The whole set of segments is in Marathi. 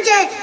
Bence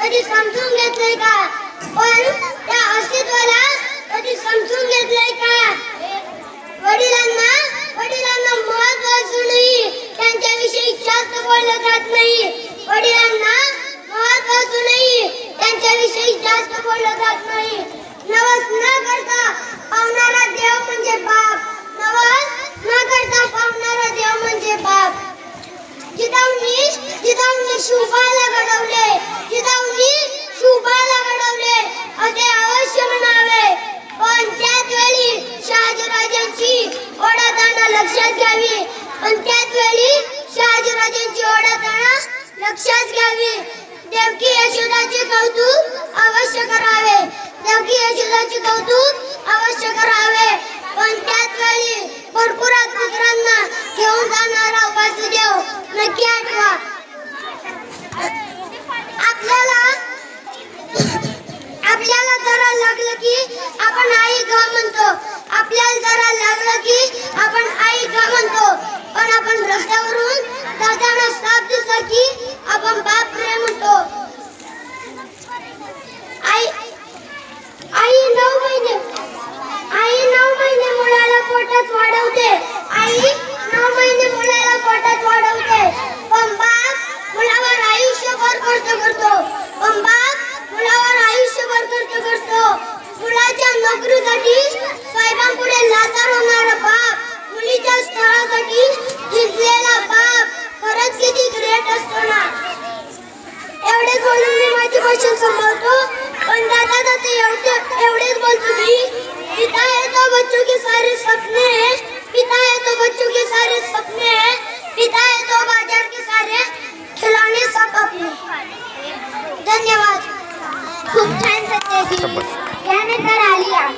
कधी समजून घेतले का? पण त्या अस्तित्वाला जिजाऊंनी जिजाऊंनी शुभाला घडवले. जिजाऊंनी शुभाला घडवले. असे अवश्य म्हणावे. पण त्याच वेळी शहाजीराजांची ओढाताना लक्षात घ्यावी. पण त्याच वेळी शहाजीराजांची ओढाताना लक्षात घ्यावी. देवकी यशोदाचे कौतुक अवश्य करावे. देवकी यशोदाचे कौतुक अवश्य करावे. पण त्याच वेळी भरपूर पुत्रांना घेऊन जाणारा वासुदेव नक्की आठवा आपल्याला आपल्याला जरा लागलं की आपण आई ग म्हणतो आपल्याला जरा लागलं की आपण आई ग म्हणतो? पण आपण रस्त्यावरून जाताना साफ दिसला की आपण बाप रे म्हणतो. भाषण संपवतो पण जाता जाता एवढे एवढेच बोलतो मी पिता है तो बच्चों के सारे सपने हैं पिता है तो बच्चों के सारे सपने हैं पिता है तो बाजार के सारे खिलौने सब अपने। धन्यवाद। खूप छान सत्य शाबास. त्याने तर आलिया